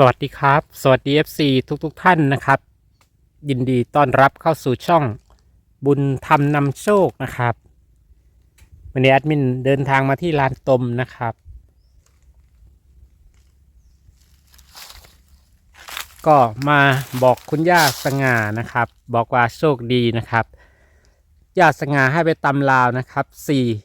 สวัสดีครับ สวัสดี FC ทุกๆทท่านนะครับ ยินดีต้อนรับเข้าสู่ช่องบุญธรรมนำโชคนะครับ วันนี้แอดมินเดินทางมาที่ลานตมนะครับ ก็มาบอกคุณย่าสง่านะครับ บอกว่าโชคดีนะครับ ย่าสง่าให้ไปตำลาวนะครับ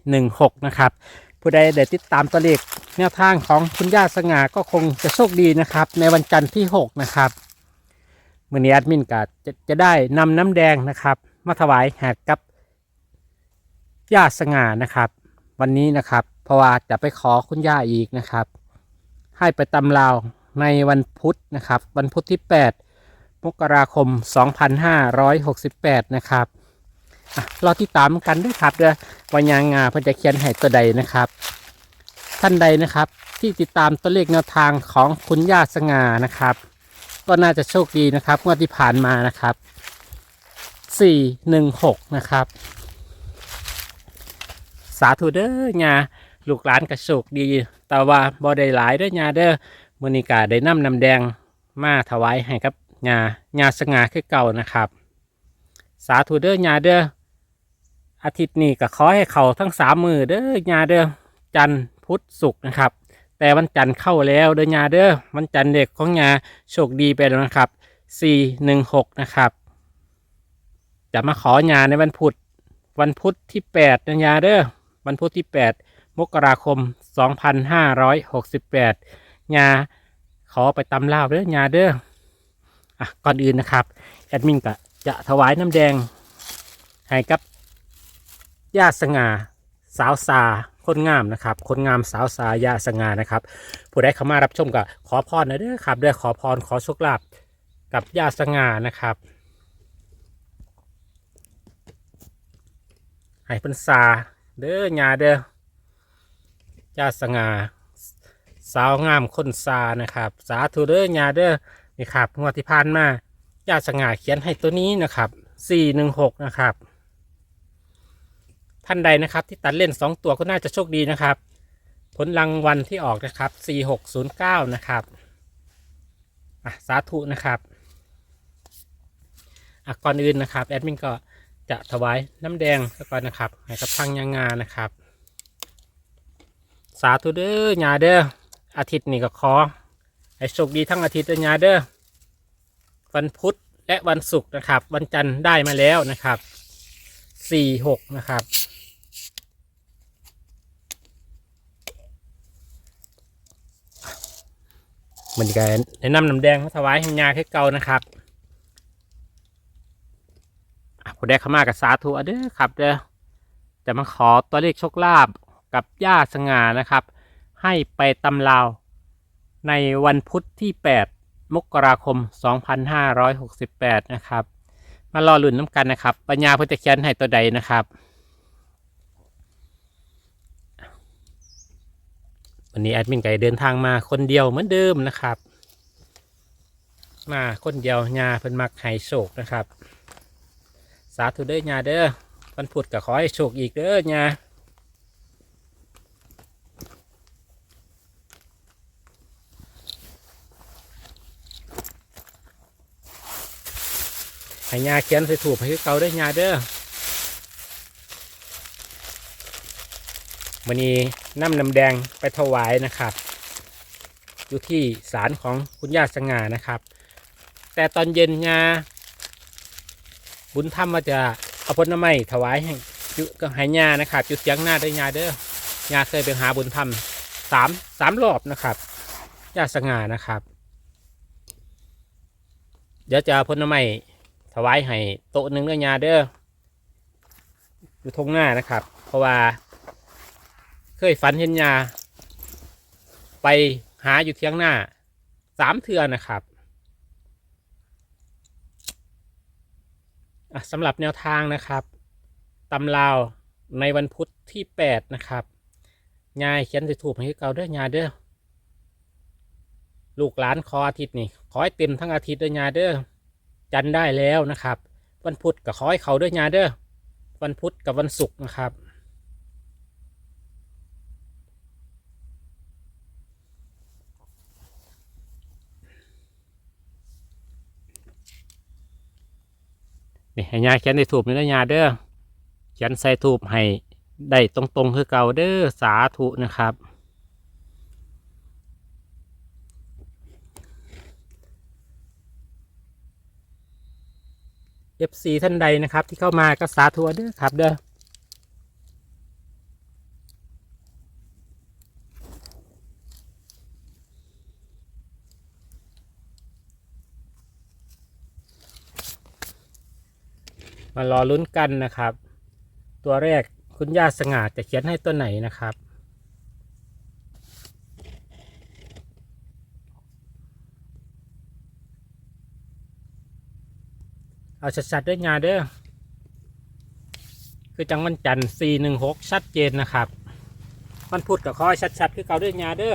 416 นะครับ ผู้ใดได้ติดตามตัวเลขแนวทางของคุณย่าสง่าก็คงจะโชคดีนะครับ ในวันจันทร์ที่ 6 นะครับมื่อนี้แอดมินก็จะจะได้นำน้ำแดงนะครับ มาถวายแหกกับย่าสง่านะครับ วันนี้นะครับ เพราะว่าจะไปขอคุณย่าอีกนะครับ ให้ไปตำลาวในวันพุธนะครับ วันพุธที่ 8 มกราคม 2568 นะครับอะ รอที่ตามกันด้วยครับเด้อวันยางงาเพื่อจะเขียนให้ตัวใดนะครับ ท่านใดนะครับ ที่ติดตามตัวเลขแนวทางของคุณย่าสง่านะครับ ก็น่าจะโชคดีนะครับงวดที่ผ่านมานะครับ416นะครับ สาธุเด้อยาลูกหลานกระโชคดี แต่ว่าบ่ได้หลายเด้อยาเด้อมอนิกาได้นำน้ำแดงมาถวายให้กับยายาสง่าคือเก่านะครับ สาธุเด้อยาเด้อ อาทิตย์นี้ก็ขอให้เขาทั้งสามมือเด้อยาเด้อจันพุธศุกร์นะครับ แต่วันจันทร์เข้าแล้วเด้อยาเด้อวันจันทร์เด็กของยาโชคดีไปแล้วนะครับ416นะครับ จะมาของาในวันพุธวันพุธที่8นะยาเด้อวันพุธที่8มกราคม2568ยาขอไปตำลาวเด้อยาเด้ออะก่อนอื่นนะครับแอดมินก็จะถวายน้ำแดงให้กับ ย่าสง่าสาวสาคนงามนะครับ คนงามสาวสายาสง่านะครับ ผู้ใดเข้ามารับชมก็ขอพรนะเด้อครับเด้อขอพรขอโชคลาภกับยาสง่านะครับ ให้เพิ่นซาเด้อญาเด้อยาสง่าสาวงามคนซานะครับ สาธุเด้อญาเด้อนี่ครับงวดที่ผ่านมายาสง่าเขียนให้ตัวนี้นะครับสี่หนึ่งหกนะครับ ท่านใดนะครับ ที่ตัดเล่นสองตัวก็น่าจะโชคดีนะครับ ผลรางวัลที่ออกนะครับสี่หกศูนย์เก้านะครับอะสาธุนะครับอะก่อนอื่นนะครับแอดมินก็จะถวายน้ำแดงแล้วก่อนนะครับให้กับทางยางงานนะครับ สาธุเด้อญาเด้ออาทิตย์นี้ก็ขอให้โชคดีทั้งอาทิตย์เด้อญาเด้อวันพุธและวันศุกร์นะครับ วันจันทร์ได้มาแล้วนะครับสี่หกนะครับ เห มือนกันแนะนำน้ำแดงมาถวายให้ยาให้เก่านะครับผู้ใดเข้ามากับสาธุเอเด้อครับเด้อจะมาขอตัวเลขโชคลาภกับย่าสง่านะครับ ให้ไปตำลาวในวันพุธที่ 8 มกราคม 2568 นะครับ มารอลุ่นน้ำกันนะครับ ปัญญาพื่อจะเขียนให้ตัวใดนะครับ วันนี้แอดมินไก่เดินทางมาคนเดียวเหมือนเดิมนะครับ มาคนเดียวยาเพิ่นมักให้โชคนะครับ สาธุเด้อยาเด้อวันพุธก็ขอให้โชคอีกเด้อยาให้ยาเขียนใส่ถูกให้เกาเด้อยาเด้อวันนี้ น้ำน้ำแดงไปถวายนะครับ อยู่ที่ศาลของคุณย่าสง่านะครับ แต่ตอนเย็นยาบุญธรรมว่าจะเอาผลไม้ถวายให้จุก็ให้ญานะครับจุดเสียงหน้าได้ญาเด้อญาเคยไปหาบุญธรรมสามสามรอบนะครับญาสง่านะครับ เดี๋ยวจะเอาผลไม้ถวายให้โต๊ะหนึ่งเด้อญาเด้ออยู่ทงหน้านะครับ เพราะว่า เคยฝันเห็นญาไปหาอยู่เทียงหน้าสามเทือนะครับสำหรับแนวทางนะครับตำลาวในวันพุธที่8นะครับยายเขียนจะถูกให้เก่าด้อยายเด้อลูกหลานขออาทิตย์นี่ขอให้เต็มทั้งอาทิตย์ด้อยายเด้อจันได้แล้วนะครับ วันพุธก็ขอให้เขาด้อยายเด้อวันพุธกับวันศุกร์นะครับ นี่ให้ยาเขียนในถูบนี่นะยาเด้อเขียนใส่ถูบให้ได้ตรงๆคือเก่าเด้อสาธุนะครับเอฟซีท่านใดนะครับ ที่เข้ามาก็สาธุเด้อครับเด้อ มารอลุ้นกันนะครับ ตัวแรกคุณย่าสง่าจะเขียนให้ตัวไหนนะครับ เอาชัดๆด้วยงาเด้อคือจังวันจันทร์4 1 6 ชัดเจนนะครับ มันพูดกับข้อชัดๆ คือเก่าด้วยงาเด้อ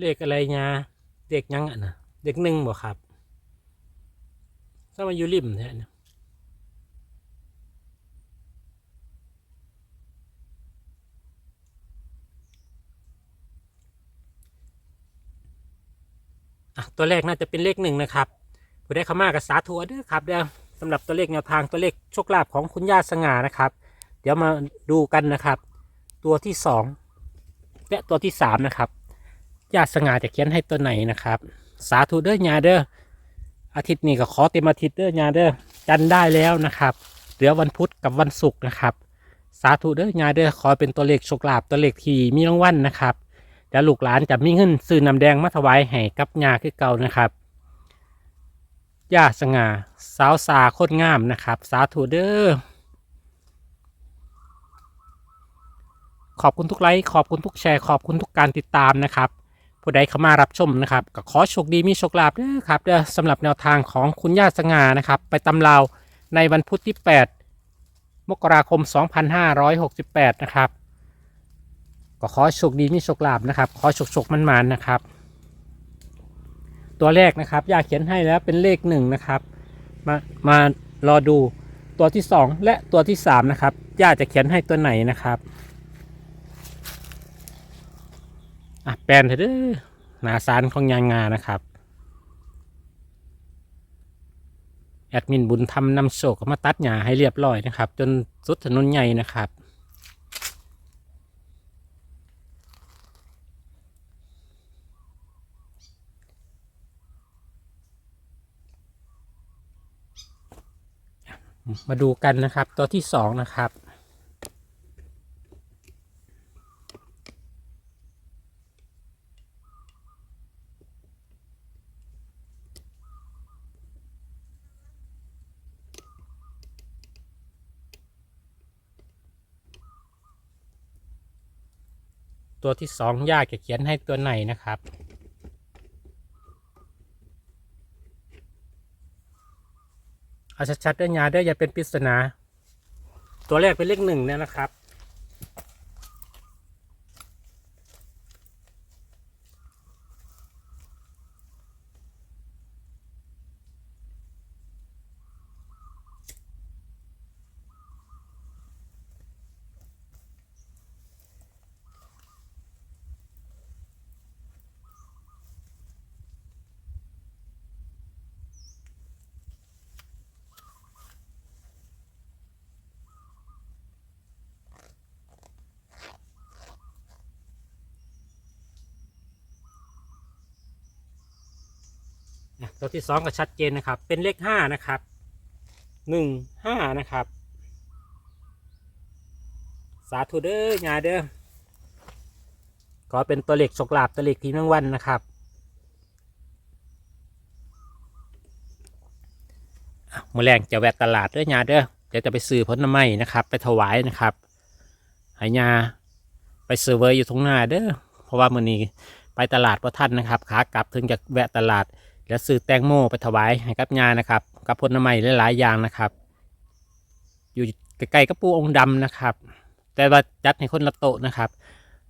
เลขอะไรงาเด็กยังอะนะเด็กหนึ่งบ่ครับถ้ามาอยู่ริมแท้เนี่ยอะตัวแรกน่าจะเป็นเลขหนึ่งนะครับผู้ได้เข้ามากับสาธุเด้อครับเด้อสำหรับตัวเลขแนวทางตัวเลขโชคลาภของคุณย่าสง่านะครับ เดี๋ยวมาดูกันนะครับ ตัวที่สองและตัวที่สามนะครับ ญาติสง่าจะเขียนให้ตัวไหนนะครับ สาธุเด้อยาเด้ออาทิตย์นี้ก็ขอเต็มอาทิตย์เด้อยาเด้อจันได้แล้วนะครับ เหลือวันพุธกับวันศุกร์นะครับ สาธุเด้อยาเด้อขอเป็นตัวเลขโชคลาภตัวเลขที่มีรางวัลนนะครับเดี๋ยวลูกหลานจะมีเงินซื้อน้ำแดงมาถวายให้กับยาคือเก่านะครับญาติสง่าสาวสาโคตรงามนะครับ สาธุเด้อขอบคุณทุกไลค์ขอบคุณทุกแชร์ขอบคุณทุกการติดตามนะครับ ผู้ใดเข้ามารับชมนะครับก็ขอโชคดีมีโชคลาภเด้อครับสำหรับแนวทางของคุณย่าสง่านะครับ ไปตำราวในวันพุธที่ 8 มกราคม 2568 นะครับ ก็ขอโชคดีมีโชคลาภนะครับ ขอโชคโชคมันมานๆนะครับ ตัวแรกนะครับย่าเขียนให้แล้วเป็นเลขหนึ่งนะครับมามารอดูตัวที่ 2 และตัวที่3นะครับย่าจะเขียนให้ตัวไหนนะครับ อะแปลนเถอะเด้อหนาสารของยางงานะครับ แอดมินบุญทำนำโชกมาตัดหญ้าให้เรียบร้อยนะครับ จนสุดถนนใหญ่นะครับมาดูกันนะครับตัวที่สองนะครับ ตัวที่สองยากจะเขียนให้ตัวไหนนะครับ เอาชัดๆด้วยยาด้วยอย่าเป็นปริศนา ตัวแรกเป็นเลขหนึ่งเนี่ยนะครับ ตัวที่สองก็ชัดเจนนะครับ เป็นเลขห้านะครับหนึ่งห้านะครับ สาธุเด้อยาเด้อก็เป็นตัวเลขโชคลาภตัวเลขทีมรางวัลนะครับอะมื่อแรงจะแวะตลาดด้อยาเด้อเดี๋ยวจะไปซื้อผลไม้นะครับ ไปถวายนะครับให้ยาไปซื้อเวยอยู่ตรงหน้าเด้อเพราะว่ามื้อนี้ไปตลาดพระท่านนะครับขากลับถึงจะแวะตลาด แล้วซื้อแตงโมไปถวายให้กับยานะครับ กับผลไม้หลายๆอย่างนะครับ อยู่ใกล้ๆกับปูองค์ดำนะครับ แต่ว่าจัดให้คนละโต๊ะนะครับ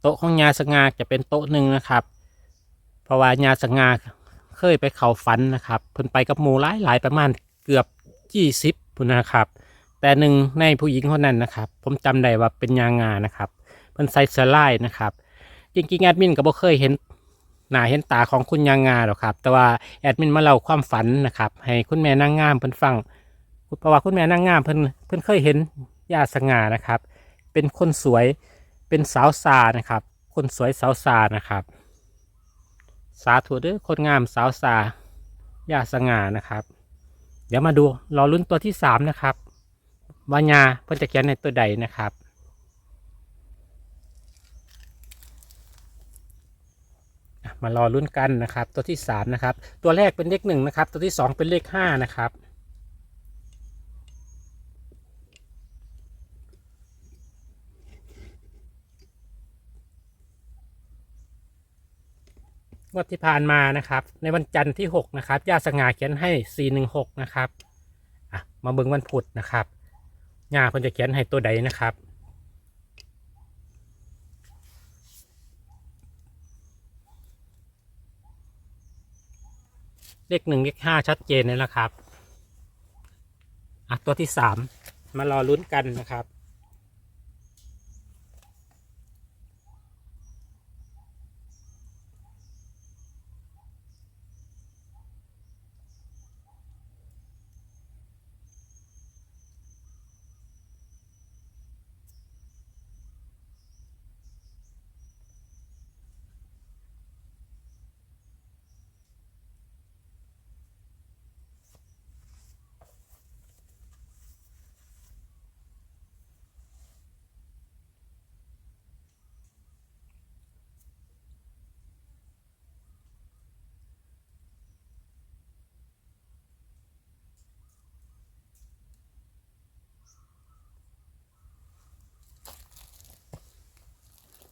โต๊ะของยาสงาจะเป็นโต๊ะหนึ่งนะครับ เพราะว่ายาสงาเคยไปเขาฝันนะครับเพิ่นไปกับหมูหลายๆประมาณเกือบยี่สิบพุ่นนะครับ แต่หนึ่งในผู้หญิงคนนั้นนะครับ ผมจำได้ว่าเป็นยางานะครับเพิ่นใส่เสื้อลายนะครับจริงๆแอดมินก็บ่เคยเห็น หน้าเห็นตาของคุณยางงาหรอกครับ แต่ว่าแอดมินมาเล่าความฝันนะครับ ให้คุณแม่นางงามเพิ่นฟังเพราะว่าคุณแม่นางงามเพิ่นเพิ่นเคยเห็นยาสง่านะครับ เป็นคนสวยเป็นสาวซานะครับ คนสวยสาวซานะครับ สาธุเด้อคนงามสาวซายาสง่านะครับ เดี๋ยวมาดูรอลุ้นตัวที่สามนะครับวายาเพิ่นจะเขียนในตัวใดนะครับ อะ มารอลุ้นกันนะครับ ตัวที่สามนะครับ ตัวแรกเป็นเลขหนึ่งนะครับ ตัวที่สองเป็นเลขห้านะครับ งวดที่ผ่านมานะครับ ในวันจันทร์ที่ 6 นะครับย่าสง่าเขียนให้ 416 นะครับมาเบิ่งวันพุธนะครับย่าเพิ่นจะเขียนให้ตัวใดนะครับ เลขหนึ่งเลขห้าชัดเจนเลยนะครับอะตัวที่สามมารอลุ้นกันนะครับ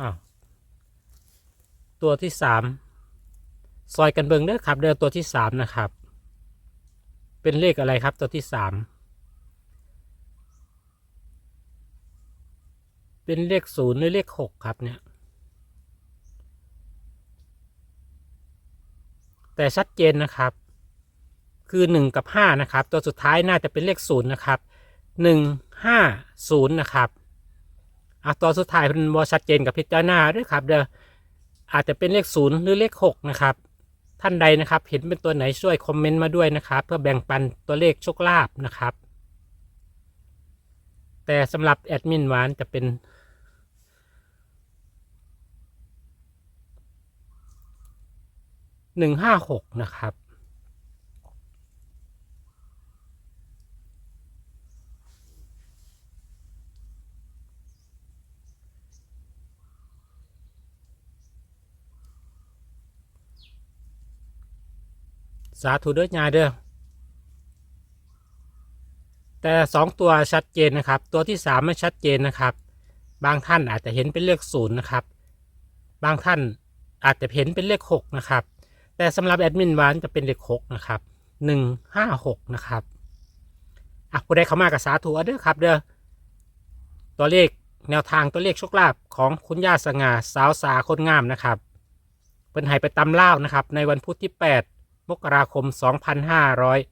อ้าวตัวที่สามซอยกันเบิงเด้อครับเดือตัวที่สามนะครับ เป็นเลขอะไรครับตัวที่สามเป็นเลขศูนย์หรือเลขหกครับเนี่ย แต่ชัดเจนนะครับ คือหนึ่งกับห้านะครับ ตัวสุดท้ายน่าจะเป็นเลขศูนย์นะครับหนึ่งห้าศูนย์นะครับ อะตัวสุดท้ายเป็นบอชัดเจนกับพิจารณาด้วยครับ เด้ออาจจะเป็นเลขศูนย์หรือเลขหกนะครับ ท่านใดนะครับ เห็นเป็นตัวไหนช่วยคอมเมนต์มาด้วยนะครับ เพื่อแบ่งปันตัวเลขโชคลาภนะครับ แต่สำหรับแอดมินหวานจะเป็นหนึ่งห้าหกนะครับ สาธุเด้อยายเด้อแต่สองตัวชัดเจนนะครับ ตัวที่สามไม่ชัดเจนนะครับ บางท่านอาจจะเห็นเป็นเลขศูนย์นะครับ บางท่านอาจจะเห็นเป็นเลขหกนะครับ แต่สำหรับแอดมินวานจะเป็นเลขหกนะครับหนึ่งห้าหกนะครับอะผู้ใดเข้ามากับสาธุเอเด้อครับเด้อตัวเลขแนวทางตัวเลขโชคลาภของคุณย่าสง่าสาวสาคนงามนะครับเป็นหายไปตำเล่านะครับ ในวันพุธที่ 8 มกราคม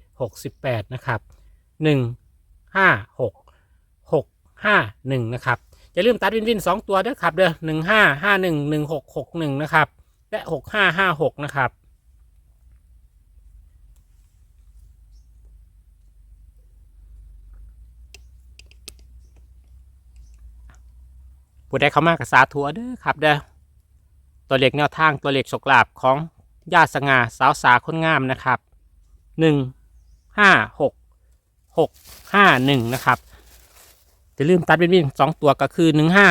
2568 นะครับ 1 5 6 6 5 1 นะครับ อย่าลืมตัดวินวิน 2 ตัวด้วยครับ เด้อ1 5 5 1 1 6 6 1 นะครับ และ 6 5 5 6 นะครับผู้ใดเข้ามากับสาธุเอาเด้อครับเด้อตัวเลขแนวทางตัวเลขโชคลาภของ ญาติสง่าสาวสาคนงามนะครับหนึ่งห้าหกหกห้าหนึ่งนะครับจะลืมตัดเป็นวิ่งสองตัวก็คือหนึ่งห้า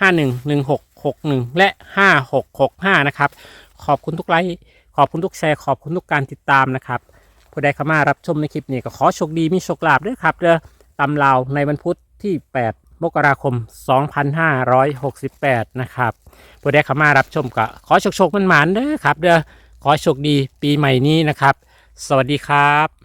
ห้าหนึ่งหนึ่งหกหกหนึ่งและห้าหกหกห้านะครับขอบคุณทุกไลค์ขอบคุณทุกแชร์ขอบคุณทุกการติดตามนะครับผู้ใดเข้ามารับชมในคลิปนี้ก็ขอโชคดีมีโชคลาภด้วยครับเด้อตำลาวในวันพุธที่ 8 มกราคม 2568 นะครับผู้ใดเข้ามารับชมก็ขอโชคโชคมันหมานเด้อครับเด้อ ขอโชคดีปีใหม่นี้นะครับ สวัสดีครับ